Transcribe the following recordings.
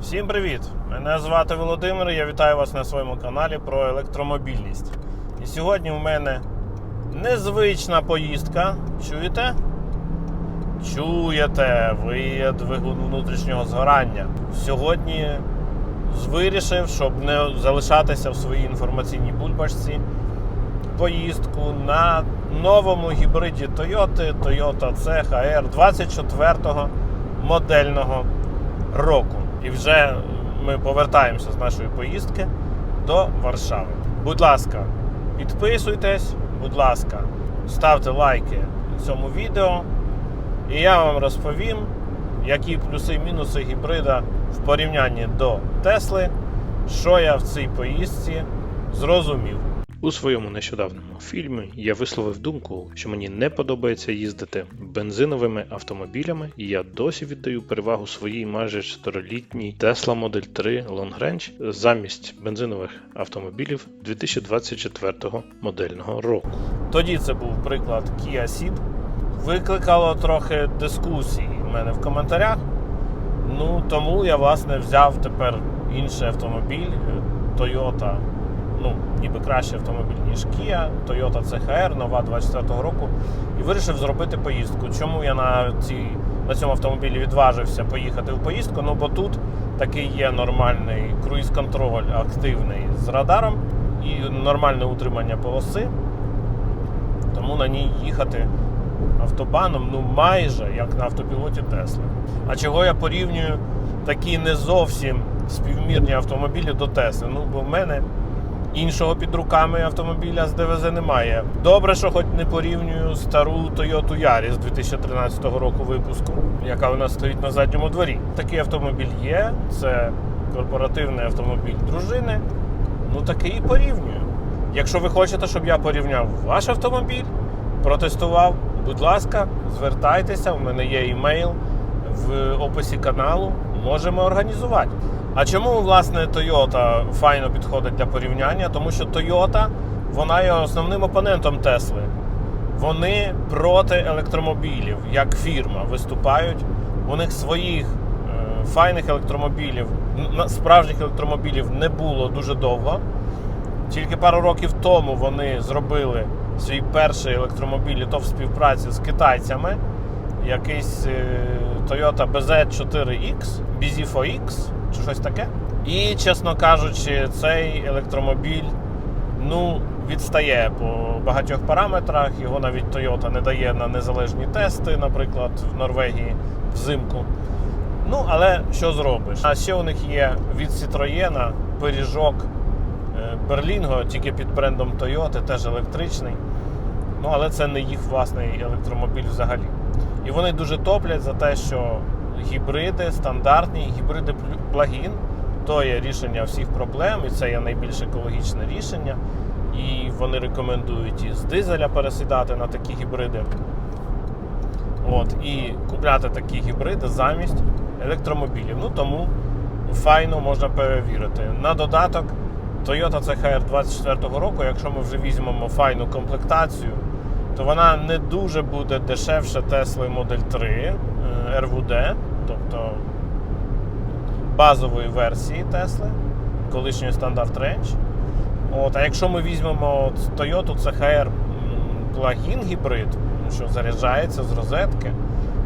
Всім привіт! Мене звати Володимир. Я вітаю вас на своєму каналі про електромобільність. І сьогодні у мене незвична поїздка. Чуєте? Чуєте, ви двигун внутрішнього згорання. Сьогодні вирішив, щоб не залишатися в своїй інформаційній бульбашці. Поїздку на новому гібриді Toyota Toyota CHR 24-го модельного року. І вже ми повертаємося з нашої поїздки до Варшави. Будь ласка, підписуйтесь, будь ласка, ставте лайки цьому відео. І я вам розповім, які плюси і мінуси гібрида в порівнянні до Тесли, що я в цій поїздці зрозумів. У своєму нещодавньому фільмі я висловив думку, що мені не подобається їздити бензиновими автомобілями, і я досі віддаю перевагу своїй майже 4-літній Tesla Model 3 Long Range замість бензинових автомобілів 2024 модельного року. Тоді це був приклад Kia Ceed. Викликало трохи дискусій у мене в коментарях. Ну тому я власне взяв тепер інший автомобіль е, Toyota. Ну, ніби кращий автомобіль, ніж Kia, Toyota CHR, нова 24-го року, і вирішив зробити поїздку. Чому я на, цій, на цьому автомобілі відважився поїхати в поїздку? Ну, бо тут такий є нормальний круїз-контроль активний з радаром і нормальне утримання полоси. Тому на ній їхати автобаном ну майже як на автопілоті Тесли. А чого я порівнюю такі не зовсім співмірні автомобілі до Тесли? Ну, бо в мене іншого під руками автомобіля з ДВЗ немає. Добре, що хоч не порівнюю стару Toyota Yaris 2013 року випуску, яка у нас стоїть на задньому дворі. Такий автомобіль є, це корпоративний автомобіль дружини. Ну такий і порівнюю. Якщо ви хочете, щоб я порівняв ваш автомобіль, протестував, будь ласка, звертайтеся, у мене є імейл в описі каналу, можемо організувати. А чому, власне, Toyota файно підходить для порівняння? Тому що Toyota вона є основним опонентом Тесли. Вони проти електромобілів, як фірма, виступають. У них своїх е, файних електромобілів, справжніх електромобілів не було дуже довго. Тільки пару років тому вони зробили свій перший електромобіль, і то в співпраці з китайцями. Якийсь е, Toyota BZ4X, BZ4X чи щось таке. І, чесно кажучи, цей електромобіль ну, відстає по багатьох параметрах. Його навіть Toyota не дає на незалежні тести, наприклад, в Норвегії взимку. Ну, але що зробиш? А ще у них є від Citroën пиріжок Берлінго, тільки під брендом Toyota, теж електричний. Ну, але це не їх власний електромобіль взагалі. І вони дуже топлять за те, що гібриди стандартні, гібриди плагін то є рішення всіх проблем, і це є найбільш екологічне рішення. І вони рекомендують і з дизеля пересідати на такі гібриди. От, і купляти такі гібриди замість електромобілів. Ну тому файно можна перевірити. На додаток Toyota CHR 24 року, якщо ми вже візьмемо файну комплектацію, то вона не дуже буде дешевше Tesla Model 3 е, RWD, тобто базової версії Tesla, колишньої стандарт Range. От, а якщо ми візьмемо от Toyota CHR плагін гібрид, що заряджається з розетки,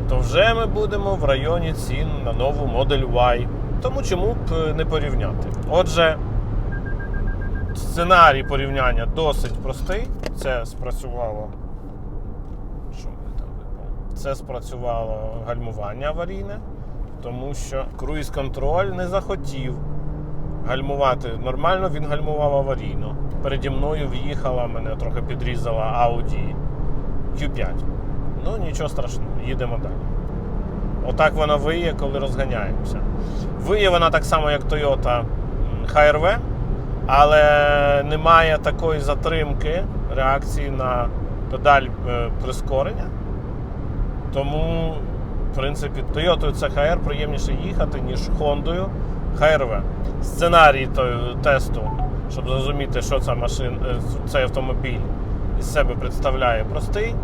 то вже ми будемо в районі цін на нову Model Y. Тому чому б е, не порівняти? Отже, сценарій порівняння досить простий. Це спрацювало. Що мене там випало? Це спрацювало гальмування аварійне, тому що круїз-контроль не захотів гальмувати нормально, він гальмував аварійно. Переді мною в'їхала, мене трохи підрізала Audi Q5. Ну, нічого страшного, їдемо далі. Отак вона виє, коли розганяємося. Виє вона так само, як Toyota HR-V, але немає такої затримки реакції на педаль е, прискорення. Тому, в принципі, Toyota CHR приємніше їхати, ніж Honda HR-V. Сценарій тесту, щоб зрозуміти, що ця машина, е, цей автомобіль із себе представляє, простий.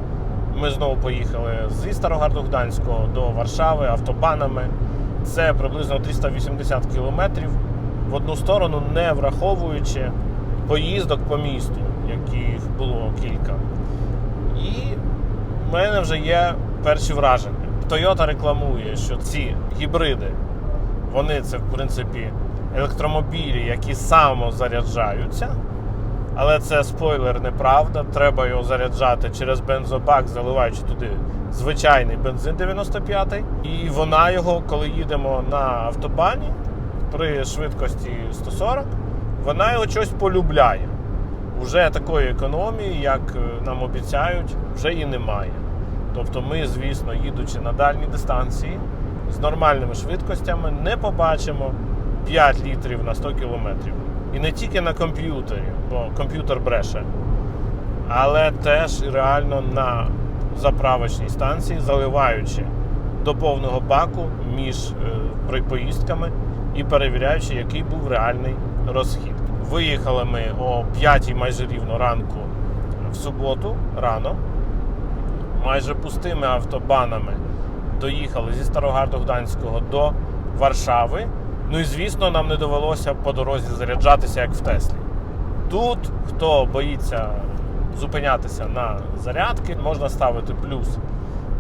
Ми знову поїхали зі Старограду Гданського до Варшави автобанами. Це приблизно 380 кілометрів в одну сторону, не враховуючи поїздок по місту, яких було кілька. І в мене вже є перші враження. Toyota рекламує, що ці гібриди, вони це в принципі електромобілі, які самозаряджаються. Але це спойлер, неправда. Треба його заряджати через бензобак, заливаючи туди звичайний бензин 95 І вона його, коли їдемо на автобані при швидкості 140, вона його щось полюбляє. Уже такої економії, як е, нам обіцяють, вже і немає. Тобто ми, звісно, їдучи на дальні дистанції з нормальними швидкостями, не побачимо 5 літрів на 100 кілометрів. І не тільки на комп'ютері, бо комп'ютер бреше, але теж реально на заправочній станції, заливаючи до повного баку між е, поїздками і перевіряючи, який був реальний розхід. Виїхали ми о 5 майже рівно ранку в суботу рано, майже пустими автобанами доїхали зі Старограду Гданського до Варшави. Ну і звісно, нам не довелося по дорозі заряджатися, як в Теслі. Тут, хто боїться зупинятися на зарядки, можна ставити плюс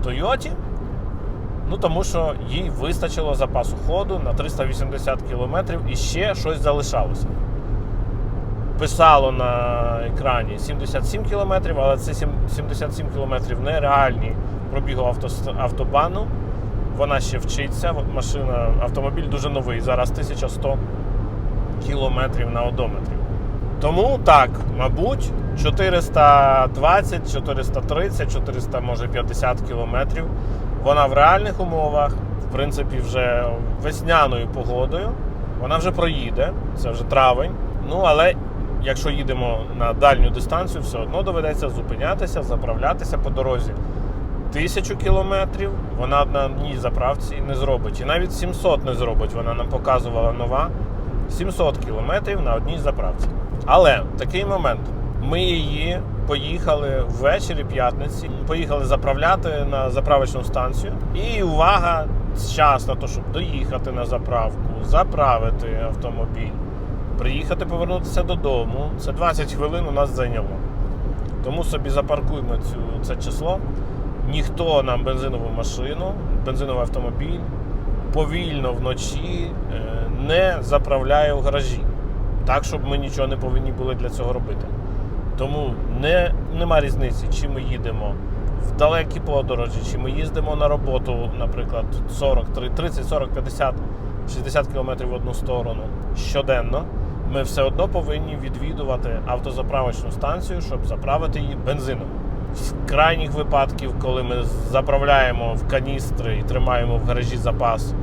Тойоті. Ну тому що їй вистачило запасу ходу на 380 км і ще щось залишалося. Писало на екрані 77 км, але це 77 км нереальні пробігу авто- автобану. Вона ще вчиться. Машина, автомобіль дуже новий. Зараз 1100 кілометрів на одометрі. Тому так, мабуть, 420, 430, 400, може 50 кілометрів. Вона в реальних умовах, в принципі, вже весняною погодою. Вона вже проїде, це вже травень. Ну, але якщо їдемо на дальню дистанцію, все одно доведеться зупинятися, заправлятися по дорозі. Тисячу кілометрів вона на одній заправці не зробить. І навіть 700 не зробить. Вона нам показувала нова. 700 кілометрів на одній заправці. Але такий момент. Ми її поїхали ввечері п'ятниці, поїхали заправляти на заправочну станцію. І увага, час на те, щоб доїхати на заправку, заправити автомобіль, приїхати, повернутися додому. Це 20 хвилин у нас зайняло. Тому собі запаркуємо цю, це число. Ніхто нам бензинову машину, бензиновий автомобіль повільно вночі е, не заправляє в гаражі. Так, щоб ми нічого не повинні були для цього робити. Тому не, нема різниці, чи ми їдемо в далекі подорожі, чи ми їздимо на роботу, наприклад, 40, 30, 40, 50, 60 кілометрів в одну сторону щоденно. Ми все одно повинні відвідувати автозаправочну станцію, щоб заправити її бензином. В крайніх випадків, коли ми заправляємо в каністри і тримаємо в гаражі запас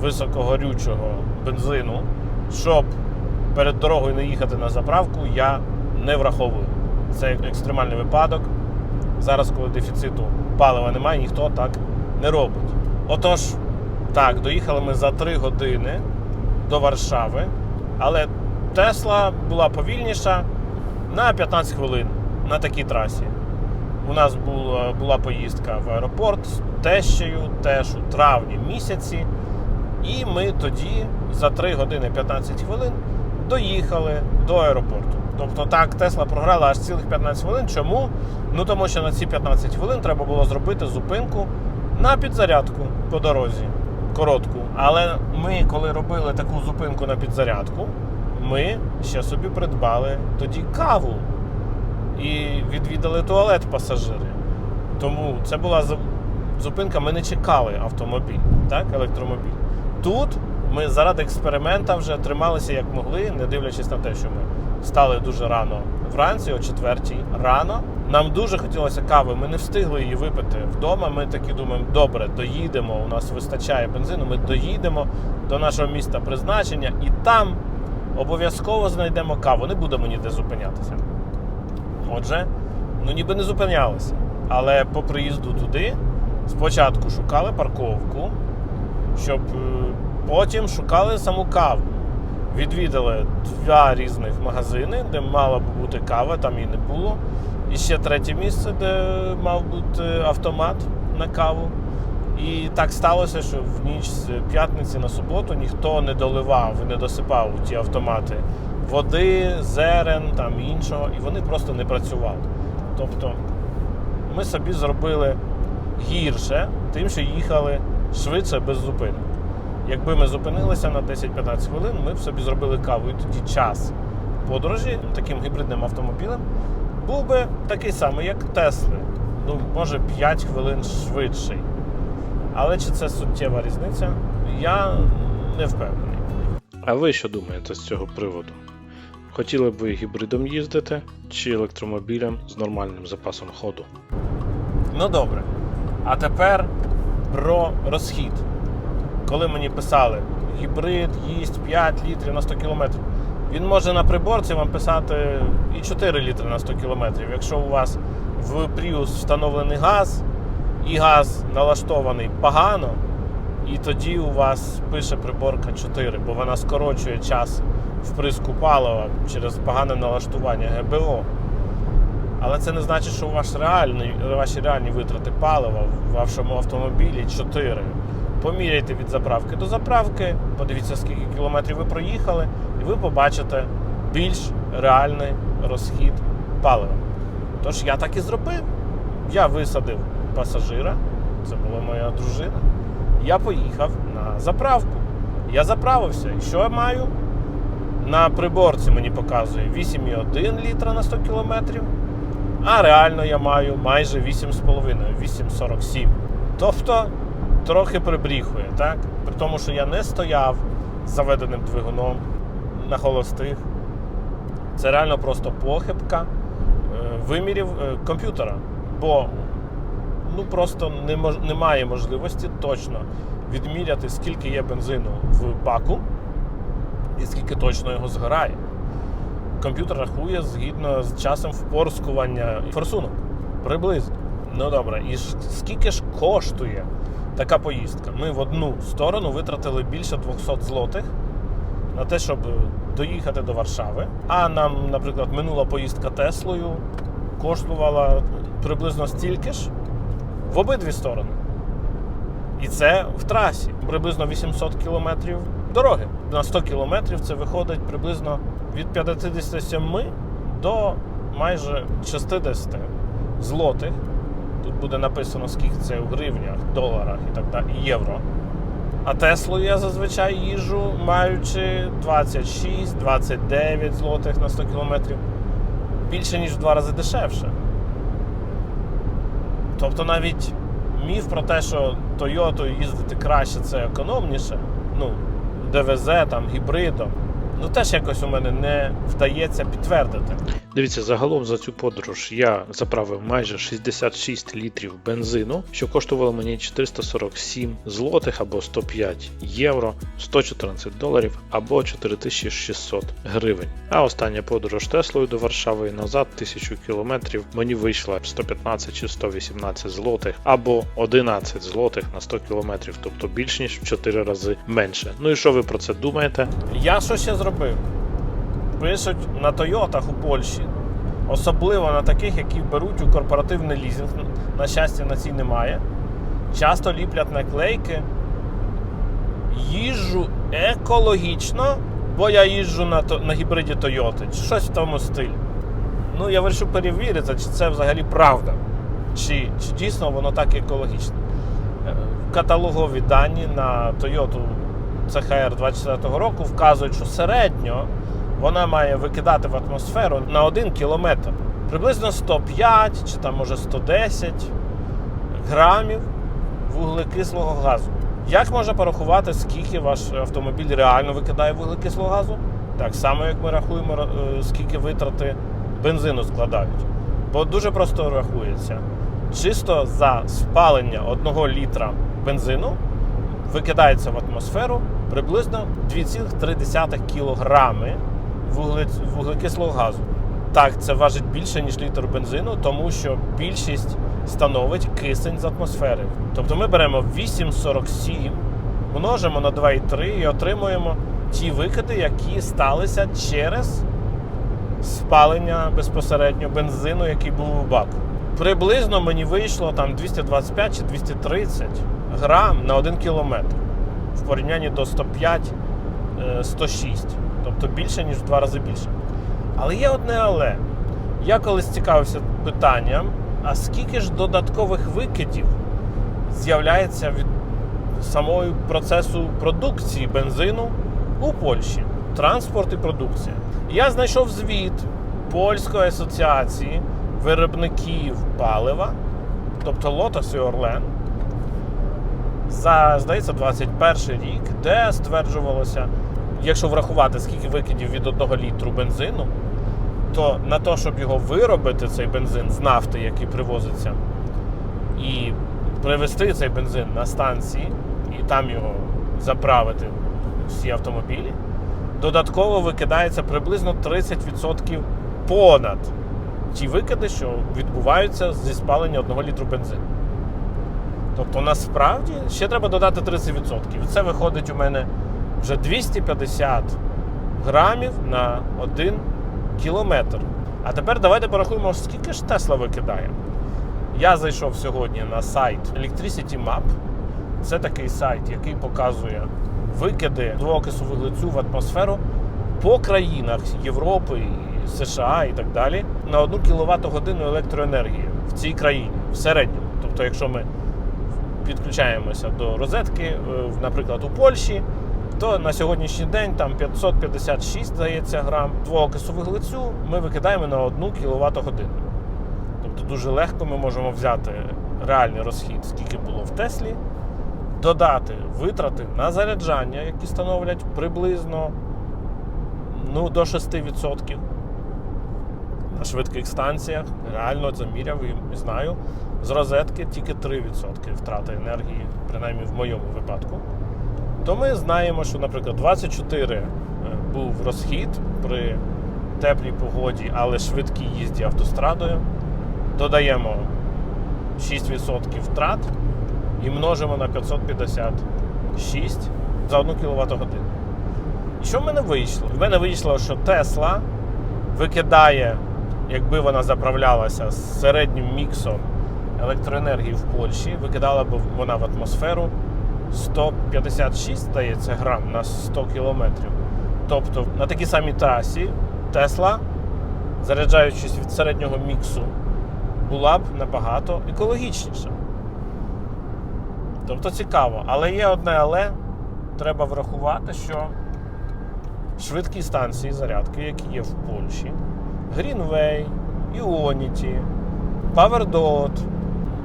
високогорючого бензину, щоб перед дорогою не їхати на заправку, я не враховую. Це екстремальний випадок. Зараз, коли дефіциту палива немає, ніхто так не робить. Отож, так, доїхали ми за 3 години до Варшави, але Тесла була повільніша на 15 хвилин на такій трасі. У нас була, була поїздка в аеропорт з тещею теж у травні місяці. І ми тоді за 3 години 15 хвилин доїхали до аеропорту. Тобто так, Тесла програла аж цілих 15 хвилин. Чому? Ну тому що на ці 15 хвилин треба було зробити зупинку на підзарядку по дорозі. Коротку. Але ми, коли робили таку зупинку на підзарядку, ми ще собі придбали тоді каву і відвідали туалет пасажири. Тому це була зупинка, ми не чекали автомобіль, так, електромобіль. Тут ми заради експеримента вже трималися як могли, не дивлячись на те, що ми стали дуже рано вранці, о четвертій рано. Нам дуже хотілося кави, ми не встигли її випити вдома. Ми таки думаємо, добре, доїдемо, у нас вистачає бензину, ми доїдемо до нашого міста призначення і там обов'язково знайдемо каву, не будемо ніде зупинятися. Отже, ну ніби не зупинялися. Але по приїзду туди спочатку шукали парковку, щоб е, потім шукали саму каву. Відвідали два різних магазини, де мала б бути кава, там її не було. І ще третє місце, де мав бути автомат на каву. І так сталося, що в ніч з п'ятниці на суботу ніхто не доливав і не досипав у ті автомати води, зерен, там іншого, і вони просто не працювали. Тобто ми собі зробили гірше, тим, що їхали швидше без зупинок. Якби ми зупинилися на 10-15 хвилин, ми б собі зробили каву. І тоді час подорожі таким гібридним автомобілем був би такий самий, як Тесли. Ну, може, 5 хвилин швидший. Але чи це суттєва різниця? Я не впевнений. А ви що думаєте з цього приводу? Хотіли б ви гібридом їздити чи електромобілем з нормальним запасом ходу? Ну добре. А тепер про розхід. Коли мені писали, гібрид їсть 5 літрів на 100 кілометрів, він може на приборці вам писати і 4 літри на 100 кілометрів. Якщо у вас в Prius встановлений газ, і газ налаштований погано, і тоді у вас пише приборка 4, бо вона скорочує час вприску палива через погане налаштування ГБО. Але це не значить, що ваш реальний, ваші реальні витрати палива в вашому автомобілі 4. Поміряйте від заправки до заправки, подивіться, скільки кілометрів ви проїхали, і ви побачите більш реальний розхід палива. Тож я так і зробив. Я висадив пасажира, це була моя дружина. Я поїхав на заправку. Я заправився. І що я маю? На приборці мені показує 8,1 літра на 100 кілометрів. А реально я маю майже 8,5, 8,47. Тобто трохи прибріхує, так? При тому, що я не стояв з заведеним двигуном на холостих. Це реально просто похибка е, вимірів е, комп'ютера. Бо ну просто не немає можливості точно відміряти, скільки є бензину в баку і скільки точно його згорає комп'ютер рахує згідно з часом впорскування форсунок. Приблизно. Ну добре, і скільки ж коштує така поїздка? Ми в одну сторону витратили більше 200 злотих на те, щоб доїхати до Варшави. А нам, наприклад, минула поїздка Теслою коштувала приблизно стільки ж в обидві сторони. І це в трасі. Приблизно 800 кілометрів дороги. На 100 кілометрів це виходить приблизно від 57 до майже 60 злотих. Тут буде написано, скільки це у гривнях, доларах і так далі, і євро. А Теслою я зазвичай їжу, маючи 26-29 злотих на 100 кілометрів. Більше, ніж в два рази дешевше. Тобто навіть міф про те, що Тойотою їздити краще, це економніше. Ну, ДВЗ, там, гібридом. Ну теж якось у мене не вдається підтвердити. Дивіться, загалом за цю подорож я заправив майже 66 літрів бензину, що коштувало мені 447 злотих або 105 євро, 114 доларів або 4600 гривень. А остання подорож Теслою до Варшави і назад 1000 кілометрів мені вийшла 115 чи 118 злотих або 11 злотих на 100 кілометрів, тобто більш ніж в 4 рази менше. Ну і що ви про це думаєте? Я що ще зробив? Пишуть на Тойотах у Польщі, особливо на таких, які беруть у корпоративний лізинг. На щастя, на цій немає. Часто ліплять наклейки. Їжджу екологічно, бо я їжджу на, на гібриді Тойоти, щось в тому стилі. Ну, я вирішив перевірити, чи це взагалі правда, чи, чи дійсно воно так екологічно. Е, Каталогові дані на Toyota CHR 24 року вказують, що середньо вона має викидати в атмосферу на 1 кілометр приблизно 105 чи там може 110 грамів вуглекислого газу. Як можна порахувати, скільки ваш автомобіль реально викидає вуглекислого газу? Так само, як ми рахуємо, е, скільки витрати бензину складають. Бо дуже просто рахується. Чисто за спалення 1 літра бензину викидається в атмосферу приблизно 2,3 кілограми вугле- вуглекислого газу. Так, це важить більше, ніж літр бензину, тому що більшість становить кисень з атмосфери. Тобто ми беремо 8,47, множимо на 2,3 і отримуємо ті викиди, які сталися через спалення безпосередньо бензину, який був у баку. Приблизно мені вийшло там 225 чи 230 грам на 1 кілометр в порівнянні до 105 е, 106. Тобто більше, ніж в два рази більше. Але є одне але. Я колись цікавився питанням, а скільки ж додаткових викидів з'являється від самого процесу продукції бензину у Польщі? Транспорт і продукція. Я знайшов звіт Польської асоціації виробників палива, тобто Lotus і Orlen, за, здається, 21 рік, де стверджувалося, якщо врахувати, скільки викидів від 1 літру бензину, то на те, щоб його виробити, цей бензин з нафти, який привозиться, і привезти цей бензин на станції, і там його заправити всі автомобілі, додатково викидається приблизно 30% понад ті викиди, що відбуваються зі спалення 1 літру бензину. Тобто насправді ще треба додати 30%. І це виходить у мене вже 250 грамів на 1 кілометр. А тепер давайте порахуємо, скільки ж Тесла викидає. Я зайшов сьогодні на сайт Electricity Map. Це такий сайт, який показує викиди двоокису вуглецю в атмосферу по країнах Європи, США і так далі на 1 кВт годину електроенергії в цій країні в середньому. Тобто, якщо ми підключаємося до розетки, е, наприклад, у Польщі, то на сьогоднішній день там 556, здається, грам двоокису вуглецю ми викидаємо на 1 кВт годину. Тобто дуже легко ми можемо взяти реальний розхід, скільки було в Теслі, додати витрати на заряджання, які становлять приблизно ну, до 6%. На швидких станціях реально це міряв і знаю. З розетки тільки 3% втрати енергії, принаймні в моєму випадку. То ми знаємо, що, наприклад, 24 був розхід при теплій погоді, але швидкій їзді автострадою. Додаємо 6% втрат і множимо на 556 за 1 кВт годину. І що в мене вийшло? В мене вийшло, що Тесла викидає, якби вона заправлялася з середнім міксом електроенергії в Польщі, викидала б вона в атмосферу 156, здається, грам на 100 кілометрів. Тобто на такій самій трасі Тесла, заряджаючись від середнього міксу, була б набагато екологічніша. Тобто цікаво. Але є одне але, треба врахувати, що швидкі станції зарядки, які є в Польщі, Greenway, Ionity, PowerDot,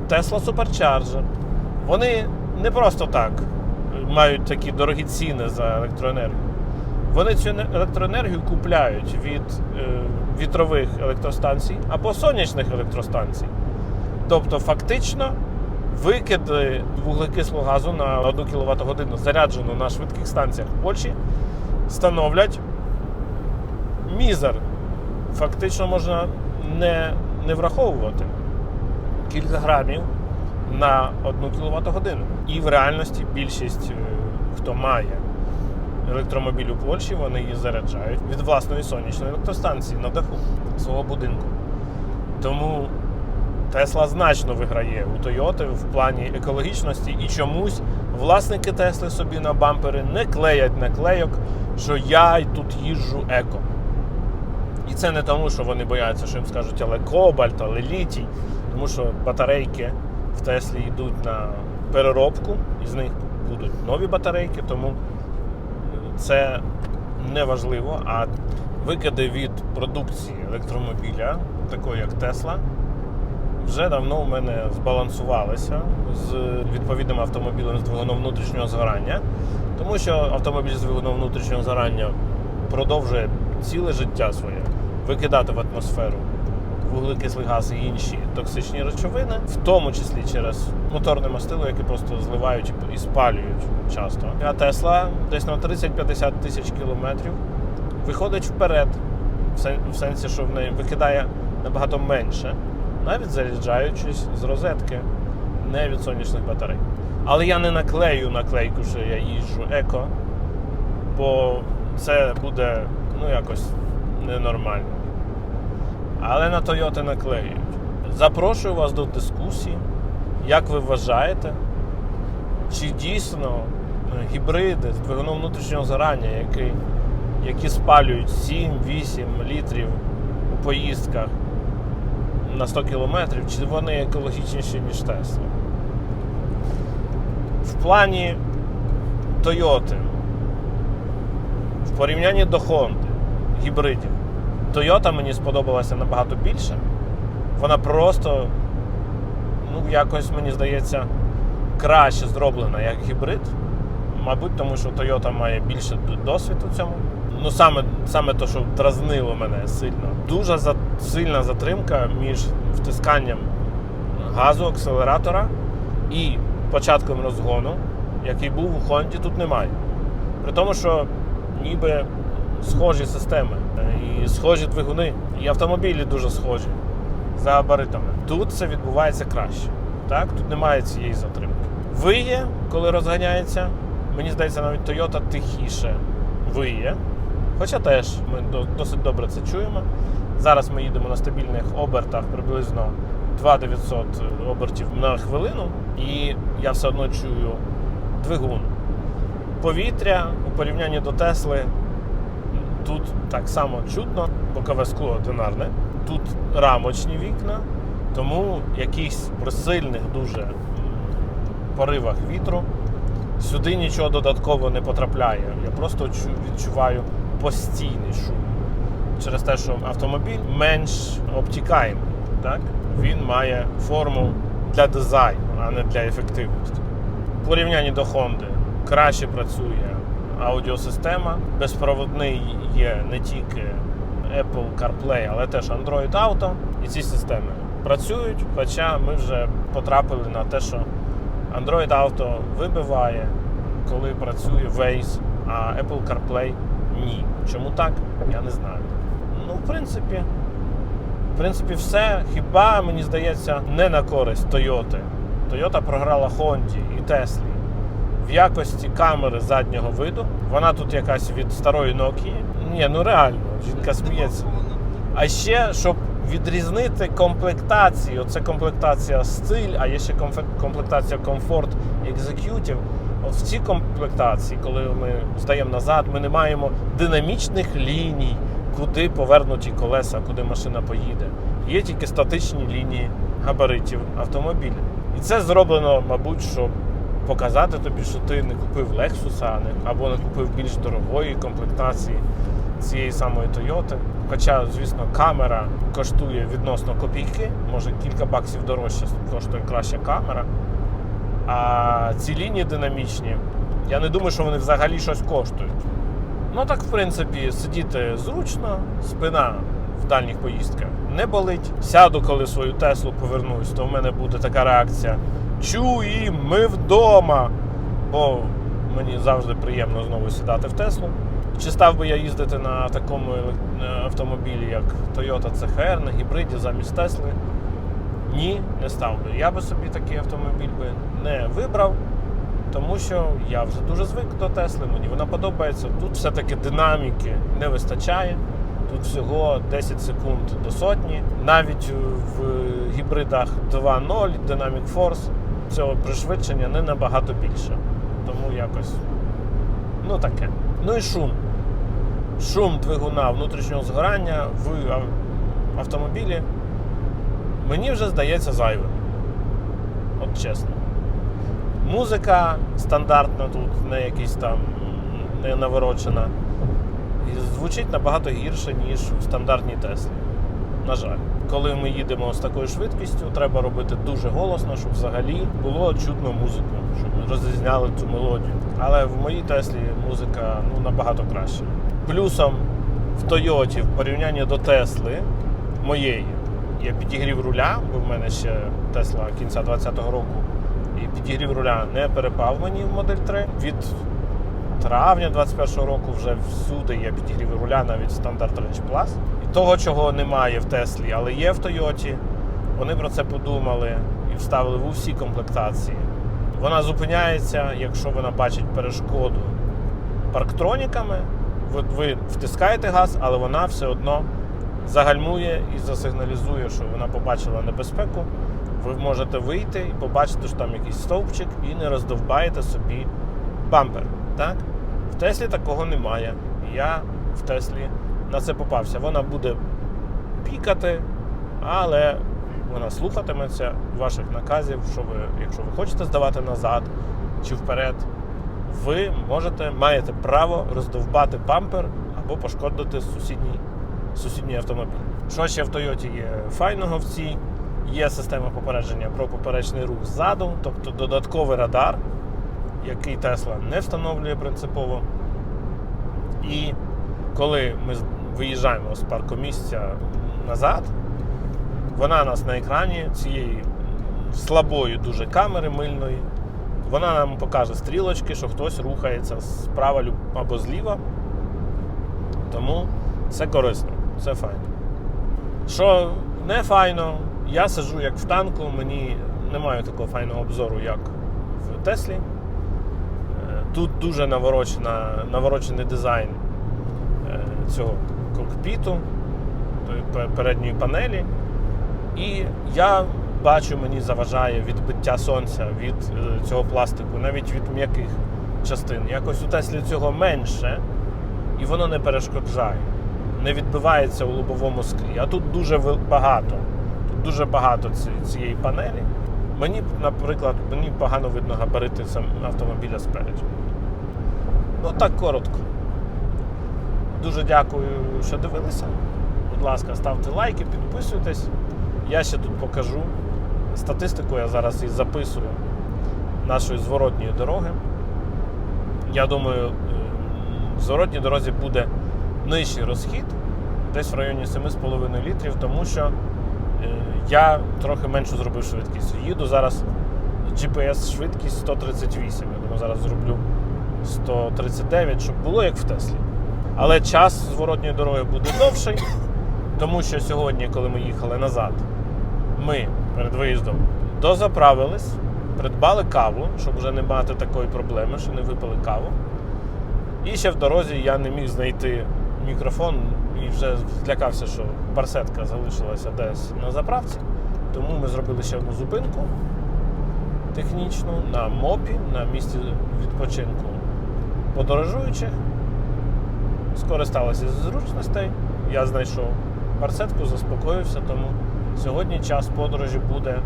Tesla Supercharger, вони не просто так мають такі дорогі ціни за електроенергію. Вони цю електроенергію купляють від е, вітрових електростанцій або сонячних електростанцій. Тобто, фактично, викиди вуглекислого газу на 1 кВт годину заряджену на швидких станціях в Польщі становлять мізер. Фактично можна не, не враховувати кілька грамів на 1 кВт годину. І в реальності більшість, хто має електромобіль у Польщі, вони її заряджають від власної сонячної електростанції на даху свого будинку. Тому Тесла значно виграє у Тойоти в плані екологічності і чомусь власники Тесли собі на бампери не клеять наклейок, що я тут їжджу еко. І це не тому, що вони бояться, що їм скажуть, але кобальт, але літій, тому що батарейки в Теслі йдуть на переробку, і з них будуть нові батарейки, тому це не важливо. А викиди від продукції електромобіля, такої як Тесла, вже давно у мене збалансувалися з відповідним автомобілем з двигуном внутрішнього згорання, тому що автомобіль з двигуном внутрішнього згорання продовжує ціле життя своє викидати в атмосферу вуглекислий газ і інші токсичні речовини, в тому числі через моторне мастило, яке просто зливають і спалюють часто. А Тесла десь на 30-50 тисяч кілометрів виходить вперед, в сенсі, що в неї викидає набагато менше, навіть заряджаючись з розетки, не від сонячних батарей. Але я не наклею наклейку, що я їжджу еко, бо це буде ну якось ненормально. Але на Toyota наклеюють. Запрошую вас до дискусії. Як ви вважаєте, чи дійсно е, гібриди з двигуном внутрішнього згорання, які, які спалюють 7-8 літрів у поїздках на 100 кілометрів, чи вони екологічніші, ніж Тесла. В плані Toyota, в порівнянні до Honda гібридів, Toyota мені сподобалася набагато більше. Вона просто, ну, якось, мені здається, краще зроблена як гібрид. Мабуть, тому що Toyota має більше досвіду в цьому. Ну, саме, саме те, що дразнило мене сильно. Дуже за, сильна затримка між втисканням газу, акселератора і початком розгону, який був у Хонді, тут немає. При тому, що ніби схожі системи е, і схожі двигуни, і автомобілі дуже схожі за габаритами. Тут це відбувається краще. Так? Тут немає цієї затримки. Виє, коли розганяється, мені здається, навіть Toyota тихіше виє. Хоча теж ми досить добре це чуємо. Зараз ми їдемо на стабільних обертах приблизно 2900 обертів на хвилину, і я все одно чую двигун. Повітря у порівнянні до Тесли тут так само чутно, бокове скло одинарне. Тут рамочні вікна, тому якихось при сильних дуже поривах вітру сюди нічого додатково не потрапляє. Я просто відчуваю постійний шум. Через те, що автомобіль менш обтікаємий. Так? Він має форму для дизайну, а не для ефективності. В порівнянні до Honda краще працює аудіосистема. Безпроводний є не тільки Apple CarPlay, але теж Android Auto. І ці системи працюють, хоча ми вже потрапили на те, що Android Auto вибиває, коли працює Waze, а Apple CarPlay ні. Чому так? Я не знаю. Ну, в принципі, в принципі, все. Хіба, мені здається, не на користь Toyota. Toyota програла Honda і Теслі в якості камери заднього виду. Вона тут якась від старої Nokia. Ні, ну реально, жінка сміється. А ще, щоб відрізнити комплектації, оце комплектація стиль, а є ще комплектація комфорт екзекютів. От в цій комплектації, коли ми здаємо назад, ми не маємо динамічних ліній, куди повернуті колеса, куди машина поїде. Є тільки статичні лінії габаритів автомобіля. І це зроблено, мабуть, щоб показати тобі, що ти не купив Lexus, або не купив більш дорогої комплектації цієї самої Toyota. Хоча, звісно, камера коштує відносно копійки, може кілька баксів дорожче коштує краща камера. А ці лінії динамічні, я не думаю, що вони взагалі щось коштують. Ну так, в принципі, сидіти зручно, спина в дальніх поїздках не болить. Сяду, коли свою Теслу повернусь, то в мене буде така реакція: Чуї, ми вдома! Бо мені завжди приємно знову сідати в Теслу. Чи став би я їздити на такому автомобілі, як Toyota CHR, на гібриді замість Тесли? Ні, не став би. Я би собі такий автомобіль би не вибрав, тому що я вже дуже звик до Тесли, мені вона подобається. Тут все-таки динаміки не вистачає. Тут всього 10 секунд до сотні. Навіть в гібридах 2.0 Dynamic Force цього пришвидшення не набагато більше. Тому якось ну таке. Ну і шум. Шум двигуна внутрішнього згорання в автомобілі мені вже здається зайвим. От чесно. Музика стандартна тут, не якась там не наворочена. І звучить набагато гірше, ніж в стандартній Теслі. На жаль. Коли ми їдемо з такою швидкістю, треба робити дуже голосно, щоб взагалі було чутно музику, щоб ми розрізняли цю мелодію. Але в моїй Теслі музика ну, набагато краще. Плюсом в Тойоті в порівнянні до Тесли моєї є підігрів руля, бо в мене ще Тесла кінця 20-го року. І підігрів руля не перепав мені в Модель 3. Від травня 21-го року вже всюди є підігрів руля, навіть стандарт Range Plus. Того, чого немає в Теслі, але є в Тойоті. Вони про це подумали і вставили в усі комплектації. Вона зупиняється, якщо вона бачить перешкоду парктроніками. Ви втискаєте газ, але вона все одно загальмує і засигналізує, що вона побачила небезпеку ви можете вийти і побачити, що там якийсь стовпчик, і не роздовбаєте собі бампер. Так? В Теслі такого немає. Я в Теслі на це попався. Вона буде пікати, але вона слухатиметься ваших наказів, що ви, якщо ви хочете здавати назад чи вперед, ви можете, маєте право роздовбати бампер або пошкодити сусідній, сусідній автомобіль. Що ще в Тойоті є файного в цій? Є система попередження про поперечний рух ззаду, тобто додатковий радар, який Тесла не встановлює принципово. І коли ми виїжджаємо з паркомісця назад, вона нас на екрані цієї слабої дуже камери мильної, вона нам покаже стрілочки, що хтось рухається справа або зліва. Тому це корисно, це файно. Що не файно, я сиджу як в танку, мені немає такого файного обзору, як в Теслі. Е, Тут дуже наворочений дизайн е, цього кокпіту, тої передньої панелі. І я бачу, мені заважає відбиття сонця від е, цього пластику, навіть від м'яких частин. Якось у Теслі цього менше, і воно не перешкоджає, не відбивається у лобовому склі. А тут дуже багато. Тут дуже багато цієї панелі. Мені, наприклад, мені погано видно габарити автомобіля спереду. Ну так коротко. Дуже дякую, що дивилися. Будь ласка, ставте лайки, підписуйтесь. Я ще тут покажу статистику, я зараз і записую нашої зворотньої дороги. Я думаю, в зворотній дорозі буде нижчий розхід, десь в районі 7,5 літрів, тому що е, я трохи меншу зробив швидкість. Їду зараз GPS швидкість 138. Я думаю, зараз зроблю 139, щоб було як в Теслі. Але час зворотньої дороги буде довший, тому що сьогодні, коли ми їхали назад, ми перед виїздом дозаправились, придбали каву, щоб вже не мати такої проблеми, що не випили каву. І ще в дорозі я не міг знайти мікрофон і вже злякався, що барсетка залишилася десь на заправці. Тому ми зробили ще одну зупинку технічну на мопі, на місці відпочинку подорожуючих. Скористалися з зручностей. Я знайшов барсетку, заспокоївся, тому сьогодні час подорожі буде,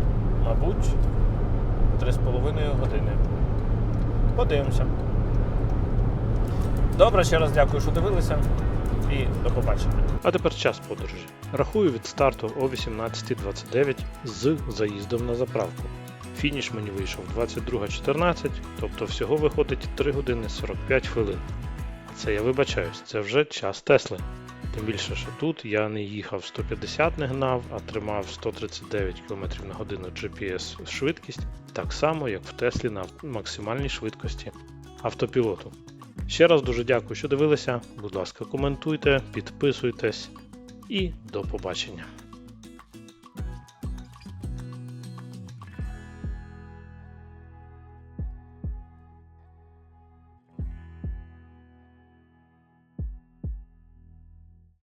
мабуть, 3,5 години. Подивимося. Добре, ще раз дякую, що дивилися. І до побачення. А тепер час подорожі. Рахую від старту о 18.29 з заїздом на заправку. Фініш мені вийшов 22.14, тобто всього виходить 3 години 45 хвилин. Це я вибачаюсь, це вже час Тесли. Тим більше, що тут я не їхав 150 не гнав, а тримав 139 км на годину GPS швидкість, так само як в Теслі на максимальній швидкості автопілоту. Ще раз дуже дякую, що дивилися. Будь ласка, коментуйте, підписуйтесь і до побачення.